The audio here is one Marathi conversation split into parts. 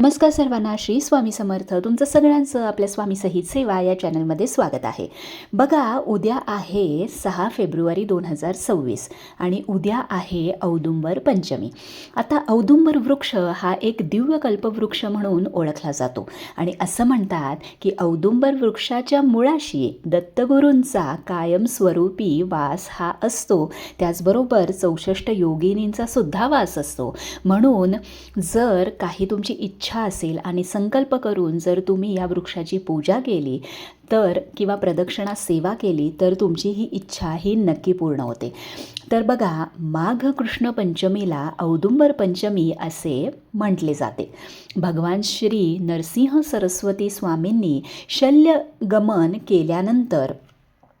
नमस्कार सर्वांना श्री स्वामी समर्थ. तुमचं सगळ्यांचं आपल्या स्वामी सहित सेवा या चॅनलमध्ये स्वागत आहे. बघा उद्या आहे सहा फेब्रुवारी दोन हजार सव्वीस आणि उद्या आहे औदुंबर पंचमी. आता औदुंबर वृक्ष हा एक दिव्य कल्पवृक्ष म्हणून ओळखला जातो आणि असं म्हणतात की औदुंबर वृक्षाच्या मुळाशी दत्तगुरूंचा कायमस्वरूपी वास हा असतो. त्याचबरोबर चौसष्ट योगिनींचा सुद्धा वास असतो. म्हणून जर काही तुमची इच्छा इच्छा असेल आणि संकल्प करून जर तुम्ही या वृक्षाची पूजा केली तर किंवा प्रदक्षिणा सेवा केली तर तुमची ही इच्छा ही नक्की पूर्ण होते. तर बघा माघ कृष्ण पंचमीला औदुंबर पंचमी असे म्हटले जाते. भगवान श्री नरसिंह सरस्वती स्वामींनी शल्यगमन केल्यानंतर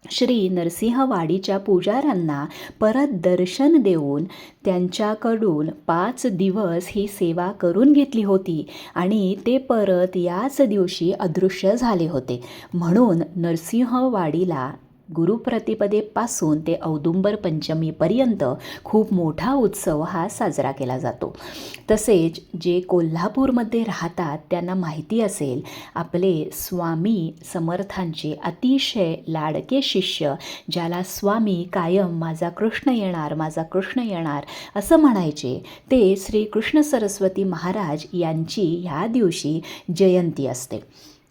श्री नरसिंहवाडीच्या पुजाऱ्यांना परत दर्शन देऊन त्यांच्याकडून पाच दिवस ही सेवा करून घेतली होती आणि ते परत याच दिवशी अदृश्य झाले होते. म्हणून नरसिंहवाडीला गुरुप्रतिपदेपासून ते औदुंबर पंचमीपर्यंत खूप मोठा उत्सव हा साजरा केला जातो. तसेच जे कोल्हापूरमध्ये राहतात त्यांना माहिती असेल आपले स्वामी समर्थांचे अतिशय लाडके शिष्य ज्याला स्वामी कायम माझा कृष्ण येणार माझा कृष्ण येणार असं म्हणायचे ते श्री कृष्ण सरस्वती महाराज यांची ह्या दिवशी जयंती असते.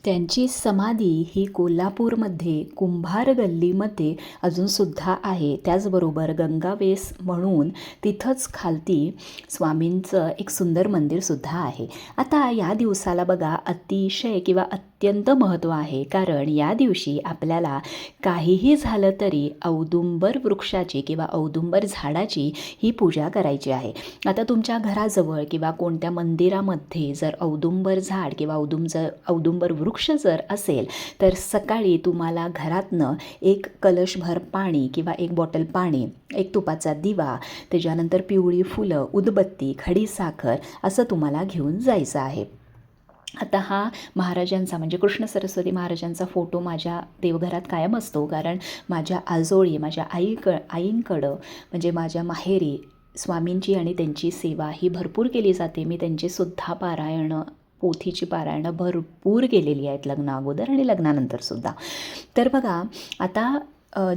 त्यांची समाधी ही कोल्हापूरमध्ये कुंभार गल्लीमध्ये अजूनसुद्धा आहे. त्याचबरोबर गंगावेस म्हणून तिथंच खालती स्वामींचं एक सुंदर मंदिरसुद्धा आहे. आता या दिवसाला बघा अतिशय किंवा अत्यंत महत्त्व आहे. कारण या दिवशी आपल्याला काहीही झालं तरी औदुंबर वृक्षाची किंवा औदुंबर झाडाची ही पूजा करायची आहे. आता तुमच्या घराजवळ किंवा कोणत्या मंदिरामध्ये जर औदुंबर झाड किंवा औदुंब औदुंबर वृक्ष जर असेल तर सकाळी तुम्हाला घरातनं एक कलशभर पाणी किंवा एक बॉटल पाणी एक तुपाचा दिवा त्याच्यानंतर पिवळी फुलं उदबत्ती खडीसाखर असं तुम्हाला घेऊन जायचं आहे. आता हा महाराजांचा म्हणजे कृष्ण सरस्वती महाराजांचा फोटो माझ्या देवघरात कायम असतो. कारण माझ्या आजोळी माझ्या आईक आईंकडं म्हणजे माझ्या माहेरी स्वामींची आणि त्यांची सेवा ही भरपूर केली जाते. मी त्यांचे सुद्धा पारायणं पोथीची पारायणं भरपूर केलेली आहेत लग्ना अगोदर आणि लग्नानंतरसुद्धा तर बघा आता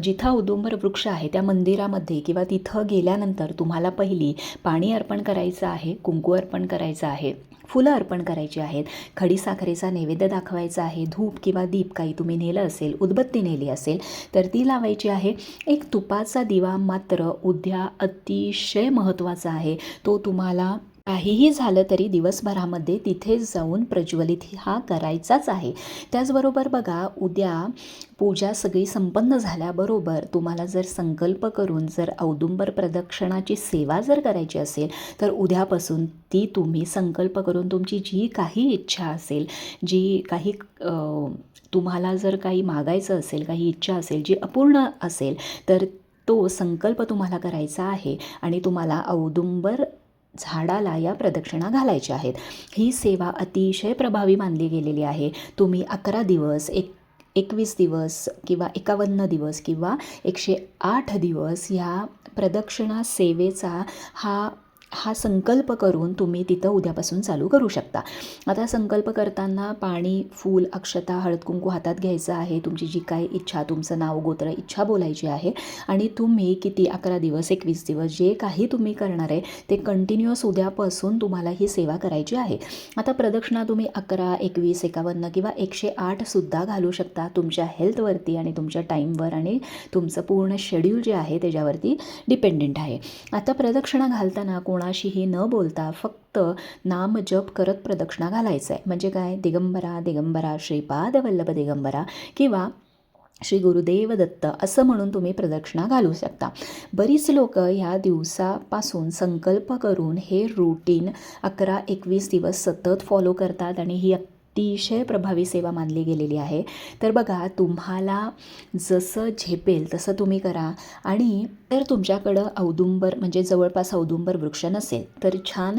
जिथं औदुंबर वृक्ष आहे त्या मंदिरामध्ये किंवा तिथं गेल्यानंतर तुम्हाला पहिली पाणी अर्पण करायचं आहे कुंकू अर्पण करायचं आहे फुलं अर्पण करायची आहेत खडीसाखरेचा नैवेद्य दाखवायचा आहे धूप किंवा दीप काही तुम्ही नेलं असेल उदबत्ती नेली असेल तर ती लावायची आहे. एक तुपाचा दिवा मात्र उद्या अतिशय महत्त्वाचा आहे. तो तुम्हाला काहीही झालं तरी दिवसभरामध्ये तिथे जाऊन प्रज्वलित हा करायचाच आहे. त्याचबरोबर बघा उद्या पूजा सगळी संपन्न झाल्याबरोबर तुम्हाला जर संकल्प करून जर औदुंबर प्रदक्षिणाची सेवा जर करायची असेल तर उद्यापासून ती तुम्ही संकल्प करून तुमची जी काही इच्छा असेल जी काही तुम्हाला जर काही मागायचं असेल काही इच्छा असेल जी अपूर्ण असेल तर तो संकल्प तुम्हाला करायचा आहे आणि तुम्हाला औदुंबर झाडाला या प्रदक्षिणा घालायच्या आहेत. ही सेवा अतिशय प्रभावी मानली गेलेली आहे. तुम्ही अकरा दिवस एक एकवीस दिवस किंवा एकावन्न दिवस किंवा एकशे आठ दिवस ह्या प्रदक्षिणा सेवेचा हा हा संकल्प करून तुम्ही तिथं उद्यापासून चालू करू शकता. आता संकल्प करताना पाणी फूल अक्षता हळद कुंकू हातात घ्यायचं आहे. तुमची जी काही इच्छा तुमचं नाव गोत्र इच्छा बोलायची आहे आणि तुम्ही किती अकरा दिवस एकवीस दिवस जे काही तुम्ही करणार आहे ते कंटिन्युअस उद्यापासून तुम्हाला ही सेवा करायची आहे. आता प्रदक्षिणा तुम्ही अकरा एकवीस एकावन्न किंवा एकशे आठसुद्धा घालू शकता तुमच्या हेल्थवरती आणि तुमच्या टाईमवर आणि तुमचं पूर्ण शेड्यूल जे आहे त्याच्यावरती डिपेंडेंट आहे. आता प्रदक्षिणा घालताना कोण कोणाशीही न बोलता फक्त नाम जप करत प्रदक्षिणा घालायचं आहे म्हणजे काय? दिगंबरा दिगंबरा श्रीपाद वल्लभ दिगंबरा किंवा श्री गुरुदेव दत्त असं म्हणून तुम्ही प्रदक्षिणा घालू शकता. बरीच लोक ह्या दिवसापासून संकल्प करून हे रुटीन अकरा एकवीस दिवस सतत फॉलो करतात आणि ही अतिशय प्रभावी सेवा मानली गेलेली आहे. तर बघा तुम्हाला जसं झेपेल तसं तुम्ही करा. आणि तर तुमच्याकडं औदुंबर म्हणजे जवळपास औदुंबर वृक्ष नसेल तर छान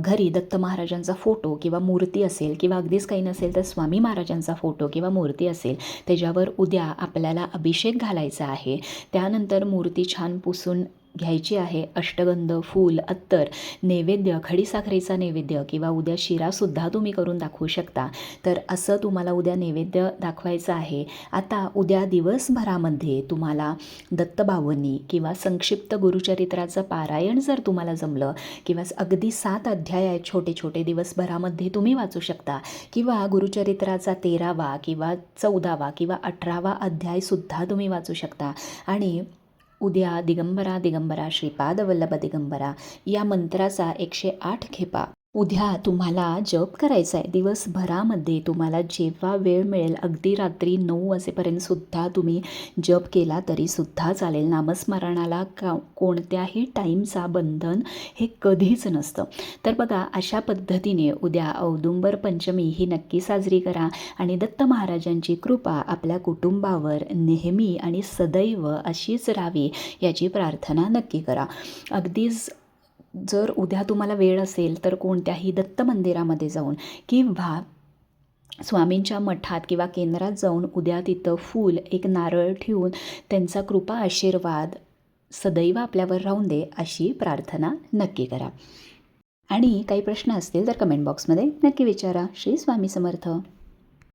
घरी दत्त महाराजांचा फोटो किंवा मूर्ती असेल किंवा अगदीच काही नसेल तर स्वामी महाराजांचा फोटो किंवा मूर्ती असेल त्याच्यावर उद्या आपल्याला अभिषेक घालायचा आहे. त्यानंतर मूर्ती छान पुसून घ्यायची आहे. अष्टगंध फूल अत्तर नैवेद्य खडीसाखरेचा नैवेद्य किंवा उद्या शिरासुद्धा तुम्ही करून दाखवू शकता. तर असं तुम्हाला उद्या नैवेद्य दाखवायचं आहे. आता उद्या दिवसभरामध्ये तुम्हाला दत्तबावनी किंवा संक्षिप्त गुरुचरित्राचं पारायण जर तुम्हाला जमलं किंवा अगदी सात अध्याय आहेत छोटे छोटे दिवसभरामध्ये तुम्ही वाचू शकता किंवा गुरुचरित्राचा तेरावा किंवा चौदावा किंवा अठरावा अध्यायसुद्धा तुम्ही वाचू शकता. आणि उद्या दिगंबरा दिगंबरा श्रीपाद वल्लभ दिगंबरा या मंत्राचा एकशे आठ खेपा. उद्या तुम्हाला जप करायचा आहे दिवसभरामध्ये तुम्हाला जेव्हा वेळ मिळेल अगदी रात्री नऊ वाजेपर्यंत सुद्धा तुम्ही जप केला तरीसुद्धा चालेल. नामस्मरणाला का कोणत्याही टाईमचा बंधन हे कधीच नसतं. तर बघा अशा पद्धतीने उद्या औदुंबर पंचमी ही नक्की साजरी करा आणि दत्त महाराजांची कृपा आपल्या कुटुंबावर नेहमी आणि सदैव अशीच राहावी याची प्रार्थना नक्की करा. अगदीच जर उद्या तुम्हाला वेळ असेल तर कोणत्याही दत्त मंदिरामध्ये जाऊन किंवा स्वामींच्या मठात किंवा केंद्रात जाऊन उद्या तिथं फूल एक नारळ ठेवून त्यांचा कृपा आशीर्वाद सदैव आपल्यावर राहून दे अशी प्रार्थना नक्की करा. आणि काही प्रश्न असतील तर कमेंट बॉक्समध्ये नक्की विचारा. श्री स्वामी समर्थ.